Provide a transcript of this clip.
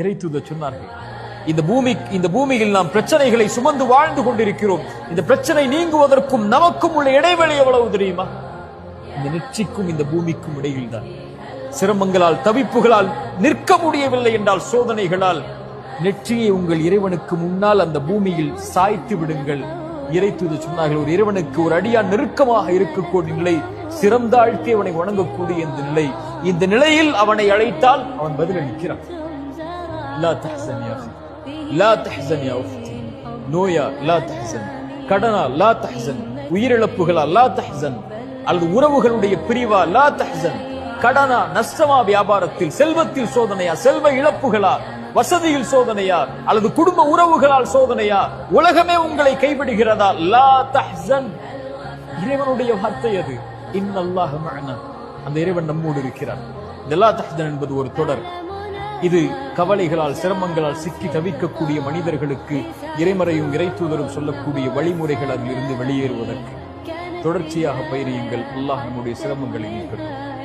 இறைத்துத சொன்னார்கள் இந்த பூமி இந்த பூமியில் நாம் பிரச்சனைகளை சுமந்து வாழ்ந்து கொண்டிருக்கிறோம். இந்த பிரச்சனை நீங்குவதற்கும் நமக்கும் உள்ள இடைவெளி எவ்வளவு தெரியுமா? இந்த நெற்றிக்கும் இந்த பூமிக்கும் இடையில் தான் சிரமங்களால் தவிப்புகளால் நிற்க முடியவில்லை என்றால் சோதனைகளால் நெற்றியை உங்கள் இறைவனுக்கு முன்னால் அந்த பூமியில் சாய்த்து விடுங்கள். இறைத்துது சொன்னார்கள் ஒரு இறைவனுக்கு ஒரு அடியா நெருக்கமாக இருக்கக்கூடிய நிலை சிறந்தாழ்த்தி அவனை வணங்கக்கூடிய இந்த நிலை இந்த நிலையில் அவனை அழைத்தால் அவன் பதிலளிக்கிறான். லா தஹசன் யா லா தஹசன் யா உஃப்தி நோயா லா தஹசன் கடனா லா தஹசன் உயிரிழப்புகளா லா தஹசன் அல்லது உறவுகளுடைய பிரிவா லா தஹசன் கடனா நஷ்டமா வியாபாரத்தில் செல்வத்தில் சோதனையா செல்வ இழப்புகளா வசதியில் சோதனையா அல்லது குடும்ப உறவுகளால் சோதனையா உலகமே உங்களை கைவிடுகிறதா؟ லா தஹன் இறைவனுடைய வார்த்தை அது. இன்னல்லாக அந்த இறைவன் நம்மோடு இருக்கிறார் இந்த லா தஹன் என்பது ஒரு தொடர். இது கவலைகளால் சிரமங்களால் சிக்கி தவிக்கக்கூடிய மனிதர்களுக்கு இறைமறையும் இறைத்தூதரும் சொல்லக்கூடிய வழிமுறைகள் அதிலிருந்து வெளியேறுவதற்கு. தொடர்ச்சியாக பயிரியுங்கள். அல்லாஹ் நம்முடைய சிரமங்களை நீக்கட்டும்.